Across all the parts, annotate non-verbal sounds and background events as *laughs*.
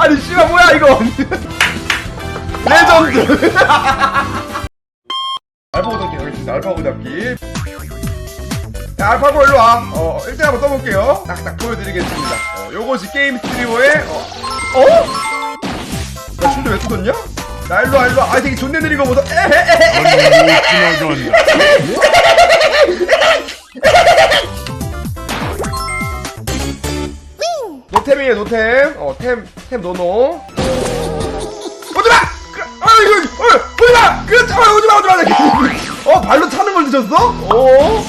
아니 씨발 뭐야 이거 레전드 알파고 잡기 가겠습니다 알파고 잡기 야 알파고 일로와 어 1등 한번 떠볼게요 딱딱 보여드리겠습니다 어, 요것이 게임 스트리머의 어? 어? 나 춤도 왜 뜯었냐? 나 일로와 일로와 아 되게 존내 느린 거 보소 에헤헤헤 지나간다. 노템이에요 노템. 어템템 노노. 오지마! 그, 아 이거 어 오지마! 그렇지 어 오지마 오지마! 어 발로 차는 걸 드셨어? 오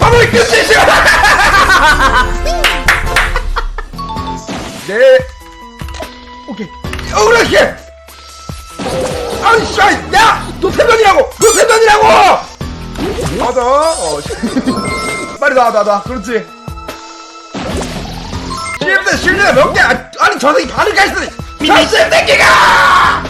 아무리 끝이 싫어! 네. 오케이. 어 그렇게. 아니 씨발 야! 노템전이라고! 노템전이라고 맞아. 어 *laughs* 빨리 나와 나와 나와. 그렇지. 실드 실드가 몇 개? 아니 저 새끼 반을 갈 수도 저 새끼가!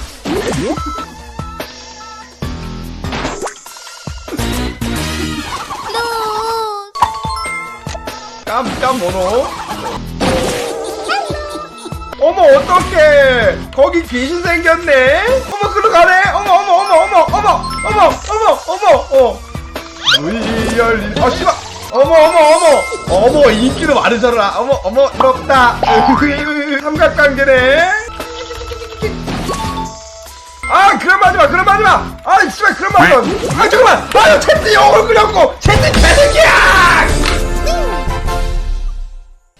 깜깜 모노 어머 어떡해. 거기 귀신 생겼네. 어머 글로 가네. 어머 어머 어머 어머 어머 인기도 많으셔라. 어머 어머 부럽다. *laughs* 삼각관계네. 아말 하지마 말 하지마. 아 씨발 말 하지마. 아 잠깐만. 아유 채트 영어를 끓였고 채트 개새끼야!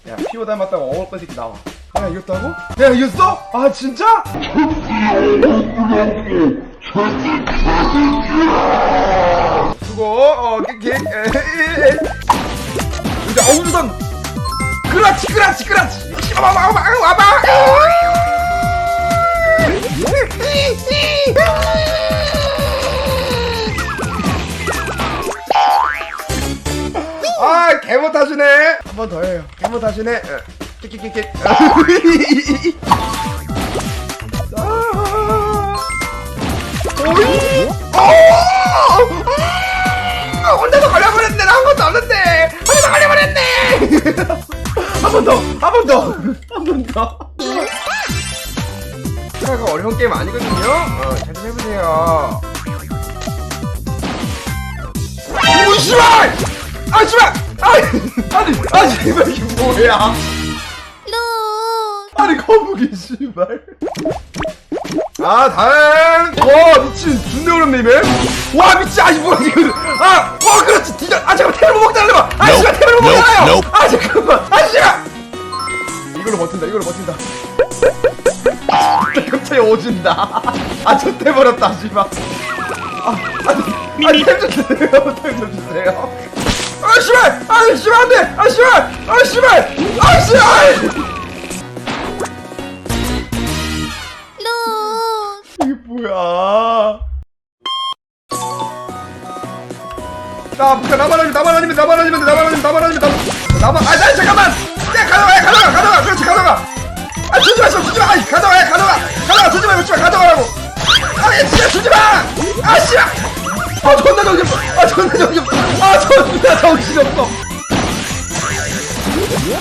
야 피오 닮았다고 어울 거 새끼 나와. 내가 이겼다고? 내가 이겼어? 아 진짜? 수고 어 킥킥 그렇지 그렇지 그렇지. 와봐 와봐 와봐 아! 개못하시네. 한 번 더 해요. 개못하시네. 킥킥킥킥. 오이 어! 혼자서 걸려버렸네. 나 한 것도 없는데 혼자서 걸려버렸네 *laughs* 한 번 더 한 번 더 한 번더. 생각가 어려운 게임 아니거든요? 어, 잘좀 해보세요. 오 씨발 아 씨발! 아니 아니 아니 씨발 이게 뭐야? 아니 거북이 씨발. 아 다행. 와 미친 존나 어렵네 이 맵. 와 미친 아니 뭐야 이거. 아 와 그렇지. 뒤져 아 잠깐만 템을 못 먹달래 아 씨발 못 오진다. 아저 템버렸다 씨발. 아 아니 아니 템좀 주세요. 템좀 주세요. 아 씨발. 아 씨발 안 돼. 아 씨발. 아 씨발. 아 씨발. 이게 뭐야? 나 나만 아니면 나만 아니면 나만 아니면 나만 아니면 나만 아니면 나만 나만 아 나, 잠깐만 아 씨야 아 존나 정신 아 존나 정신 아 존나 정신 없어.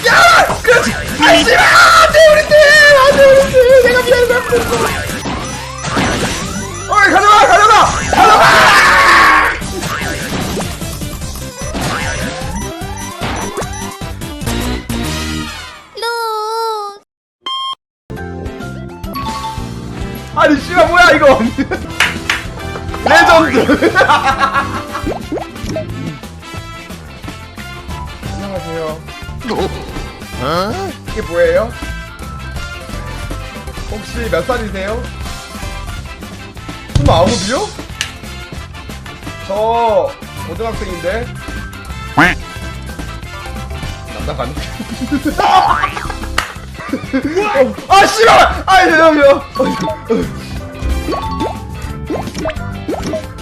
야! 그렇지. 아 씨발! 안 돼 우리 팀! 안 돼 우리 팀! 내가 미안해 잘못했어 어이 가져가 가져가! 가져가! 아니 씨발 뭐야 이거 레전드 안녕하세요 이게 뭐예요? 혹시 몇 살이세요? 스물아홉이요? 저 고등학생인데 남자 가는 어, 아 씨발! 아 죄송해요.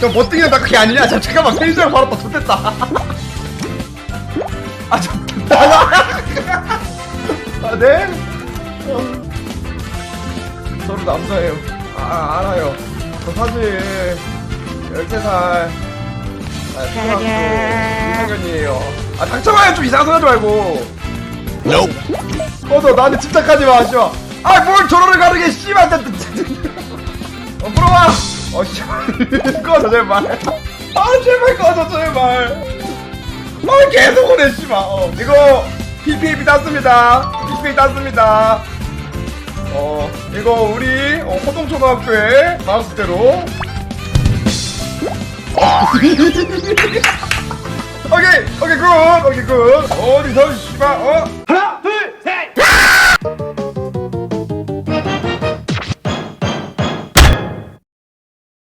저 못등이는 나 그게 아니냐? 저 잠깐만 페이지랑 바로 또 좋댔다. *laughs* 아 좋댔다. *laughs* 아 네? 어. 저도 남자예요. 아 알아요. 저 사실 13살 아, 초등학교 2학년이에요. 아 닥쳐봐요 좀 이상한 소리 하지 말고. 꺼져 나한테 집착하지 마 씨발 아 뭘 저러를 가르게 씨발 나- 어 물어봐 어 씨발. *laughs* 꺼져 제발. 아 제발 꺼져 제발. 아 계속 오네 씨발. 어 이거 PPAP 땄습니다. PPA 땄습니다. 어 이거 우리 어, 호동초등학교의 마우스대로. *laughs* 오케이 오케이 굿. 오케이 굿. 어디서 씨발 어